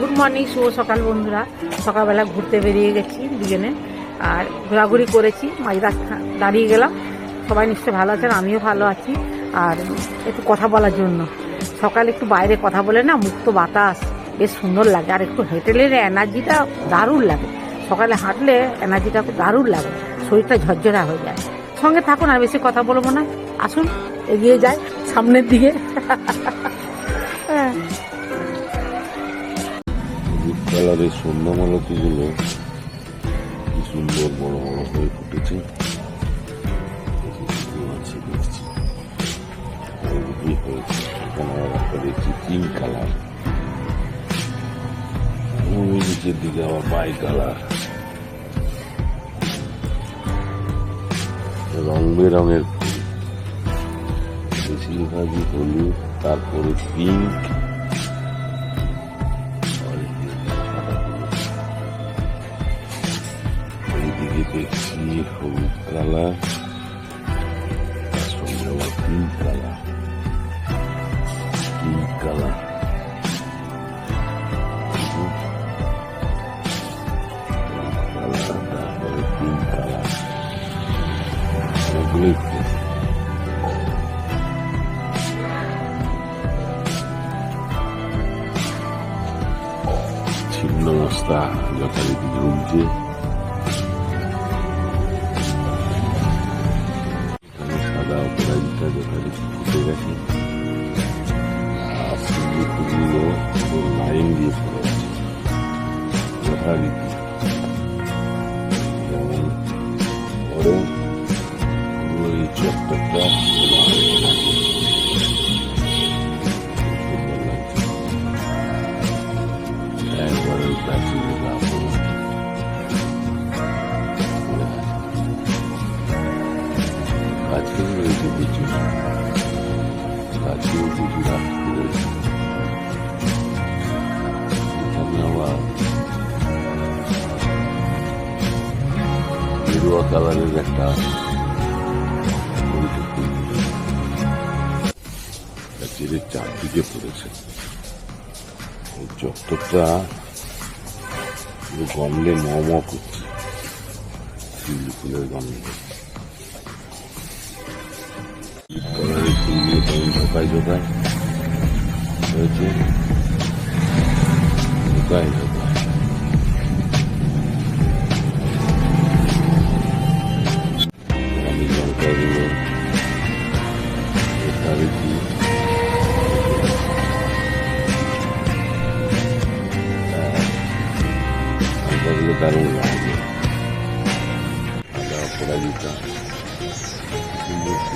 Good morning, শুভ সকাল বন্ধুরা। সকালবেলা ঘুরতে বেরিয়ে গেছি দুজনে, আর ঘোরাঘুরি করেছি, মাঝ রাস্তা দাঁড়িয়ে গেলাম। সবাই নিশ্চয়ই ভালো আছেন, আমিও ভালো আছি। আর একটু কথা বলার জন্য। সকালে একটু বাইরে কথা বলে না, মুক্ত বাতাস, বেশ সুন্দর লাগে। আর একটু হেঁটেলে এনার্জিটা দারুণ লাগে। সকালে হাঁটলে এনার্জিটা দারুণ লাগে, শরীরটা ঝরঝরা হয়ে যায়। সঙ্গে থাকুন, আর বেশি কথা বলব না। আসুন, এগিয়ে যায় সামনের দিকে। হলুদ কালারের সন্ধ্যামালতিগুলো কি সুন্দর বড় বড় হয়ে ফুটেছে। কালার নিচের দিকে কালার রং বেরঙের বেশিরভাগই হলুদ, তারপরে পিঙ্ক এইদিকে দেখছি হলুদ কালার তার সঙ্গে আবার পিঙ্ক কালার পিঙ্ক কালার তারপরে পিঙ্ক কালার অনেকগুলোই ফুল Really, really just the best And what is that to you now? Yeah. But who really did you? But গেরুয়া কালারের একটা। প্রাচীরের চারদিকে পড়েছে। এই চত্বরটা গন্ধে ম করছে ঝোকায় হয়েছে? ঝোকায় ঝোকায়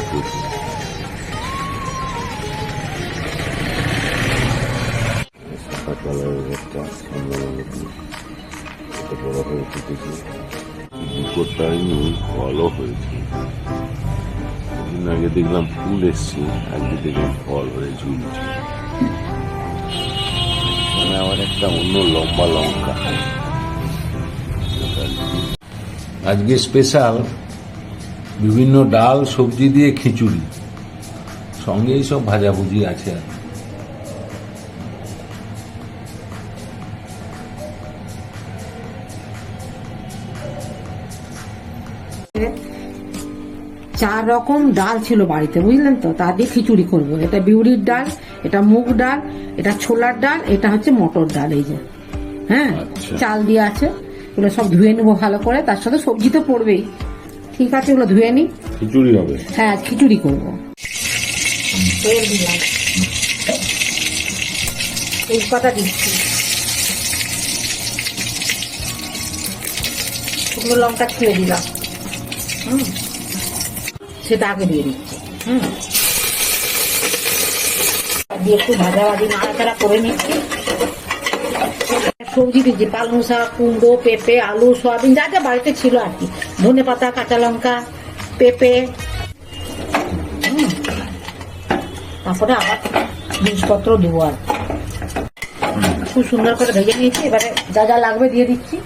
দুটো ফলও হয়েছে দিন আগে দেখলাম ফুল এসছে আজকে দেখলাম ফল হয়ে ঝুলছে মানে আবার একটা অন্য লম্বা লঙ্কা আজকে স্পেশাল বিভিন্ন ডাল সবজি দিয়ে খিচুড়ি। সঙ্গে এইসব ভাজাভুজি আছে আর। চার রকম ডাল ছিল বাড়িতে বুঝলেন তো? তা দিয়ে খিচুড়ি করব। এটা বিউরির ডাল এটা মুগ ডাল এটা ছোলার ডাল এটা হচ্ছে মটর ডাল এই যে। হ্যাঁ? আচ্ছা। চাল দিয়ে আছে। এগুলো সব ধুয়ে নেব ভালো করে। তার সাথে সবজি তো পড়বেই। ঠিক আছে ওগুলো ধুয়ে নিই খিচুড়ি হবে। হ্যাঁ খিচুড়ি করব। তেল দিলাম তেজপাতা দিচ্ছি। শুকনো লঙ্কা ছেড়ে দিলাম। হুম। সেটা আগে দিয়ে দিচ্ছি। হুম। দিয়ে একটু ভাজা ভাজি নাড়াচাড়া করে নিচ্ছি। সবজি দিচ্ছি। পালং শাক কুমড়ো পেঁপে আলু সয়াবিন যা যা বাড়িতে ছিল আর কি। ধনে পাতা কাঁচা লঙ্কা পেঁপে হুম। তারপরে আবার জিনিসপত্র দেবো আর খুব সুন্দর করে ভেজে নিয়েছি এবারে যা যা লাগবে দিয়ে দিচ্ছি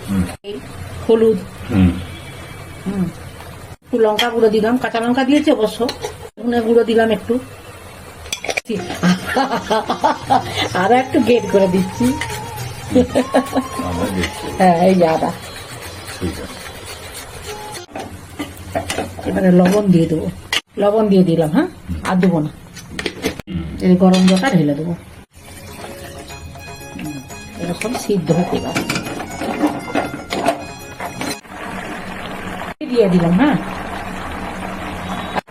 হলুদ একটু লঙ্কা গুঁড়ো দিলাম কাঁচা লঙ্কা দিয়েছি অবশ্য ধনে গুঁড়ো দিলাম একটু আরও একটু গেট করে দিচ্ছি হ্যাঁ এই যে আদা ঠিক আছে এবারে লবণ দিয়ে দেবো। লবণ দিয়ে দিলাম হ্যাঁ? আর দেবো না। এই গরম জলটা ঢেলে দেবো। এরকম সিদ্ধ হতে পারে। দিয়ে দিলাম হ্যাঁ?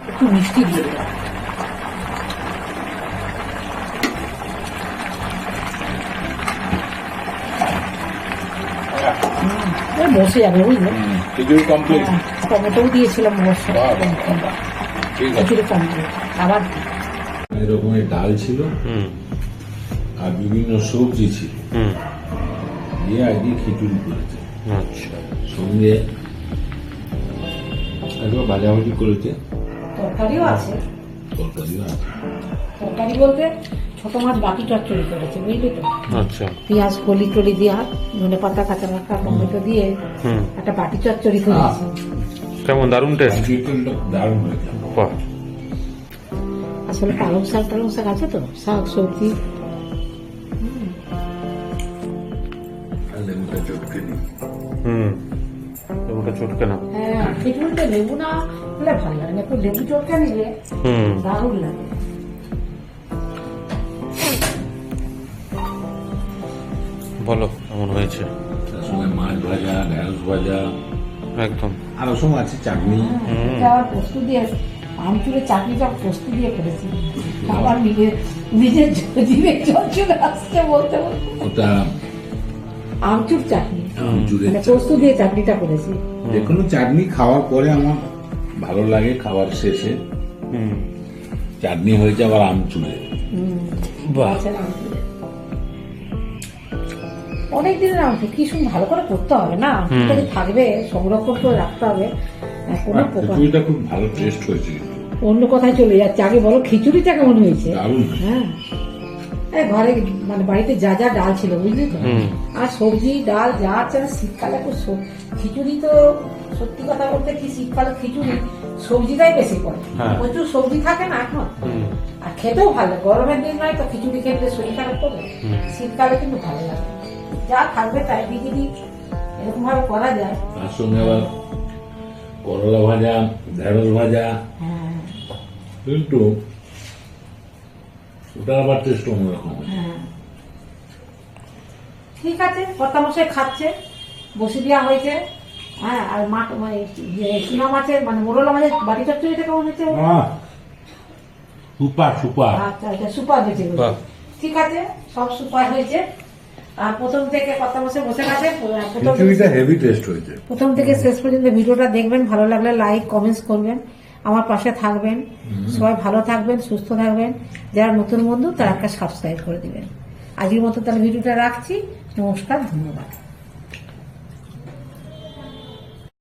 একটু মিষ্টি দিয়ে দিলাম। বসে যাবে বুঝলে? খিচুড়ি কমপ্লিট টমেটোও দিয়েছিলাম অবশ্য খিচুড়ি কমপ্লিট আবার এরকমের ডাল ছিল হুম। আর বিভিন্ন সবজি ছিল। হুম। দিয়ে আজকে খিচুড়ি করেছে। আচ্ছা। সঙ্গে একবার ভাজাভাজি করেছে। তরকারিও আছে। তরকারিও আছে। তরকারি বলতে ছোট মাছ বাকি চচ্চড়ি করেছে বুঝলি তো? আচ্ছা। পেঁয়াজ কলি টলি দিয়া ধনে পাতা কাঁচা লঙ্কা টমেটো দিয়ে হুম। একটা বাটি চচ্চড়ি করেছে। কেমন দারুণ টেস্ট দারুণ বাহ। আসলে পালং শাক টালং শাক আছে তো? শাক সবজি। লেবুটা চটকে হুম। লেবুটা চটকে না। হ্যাঁ খিচুড়িতে লেবু না হলে ভালো লাগে না। একটু লেবু চটকা নিলে হুম। দারুণ লাগে। বলো কেমন হয়েছে? তার সঙ্গে মাছ ভাজা ঢেঁড়স ভাজা। একদম। আরও সব আছে চাটনি। আবার পোস্ত দিয়ে আমচুরের চাটনিটা পোস্ত দিয়ে করেছি। আবার নিজে নিজের জিভে জল চলে আসছে বলতে বলতে। ওটা আমচুর চাটনি। আমচুরের মানে। পোস্ত দিয়ে চাটনিটা করেছি। যে কোনো চাটনি খাওয়ার পরে আমার ভালো লাগে খাবার শেষে। চাটনি হয়েছে আবার আমচুরে বাহ। আচ্ছা। অনেক দিনের আমচুর কি শুন ভালো করে করতে হবে না? যে থাকবে সংরক্ষণ করে রাখতে হবে। কোনো পোকা খিচুড়িটা খুব ভালো টেস্ট হয়েছে অন্য কথায় চলে যাচ্ছে। আগে বলো খিচুড়িটা কেমন হয়েছে? হ্যাঁ। ঘরে মানে বাড়িতে যা যা ডাল ছিল বুঝলি তো? আর সবজি ডাল যা আছে শীতকালে খিচুড়ি তো সত্যি কথা বলতে কি শীতকালে খিচুড়ি সবজিটাই বেশি পড়ে। হ্যাঁ। প্রচুর সবজি থাকে না এখন। আর খেতেও ভালো গরমের দিন নয় তো খিচুড়ি খেতে শরীর খারাপ করবে। শীতকালে কিন্তু ভালো লাগে। যা থাকবে তাই দিয়ে যদি এরকম ভাবে করা যায়। তার সঙ্গে আবার করলা ভাজা ঢেঁড়স ভাজা। হ্যাঁ। কিন্তু ওটা আবার টেস্ট অন্যরকম হ্যাঁ। ঠিক আছে কর্তামশাই খাচ্ছে বসে দেওয়া হয়েছে। হ্যাঁ আর মা মানে চুনা মাছের মানে মোরলা মাছের বাড়ি চচ্চড়িটা কেমন হয়েছে? Super super. আচ্ছা আচ্ছা সুপার হয়েছে। ঠিক আছে সব সুপার হয়েছে। আর প্রথম থেকে কর্তামশাই বসে গেছে প্রথম হেভি টেস্ট হয়েছে। প্রথম থেকে শেষ পর্যন্ত ভিডিওটা দেখবেন ভালো লাগলে লাইক কমেন্টস করবেন আমার পাশে থাকবেন সবাই ভালো থাকবেন সুস্থ থাকবেন যারা নতুন বন্ধু তারা একটা সাবস্ক্রাইব করে দিবেন। আজকের মতো তাহলে ভিডিওটা রাখছি নমস্কার ধন্যবাদ।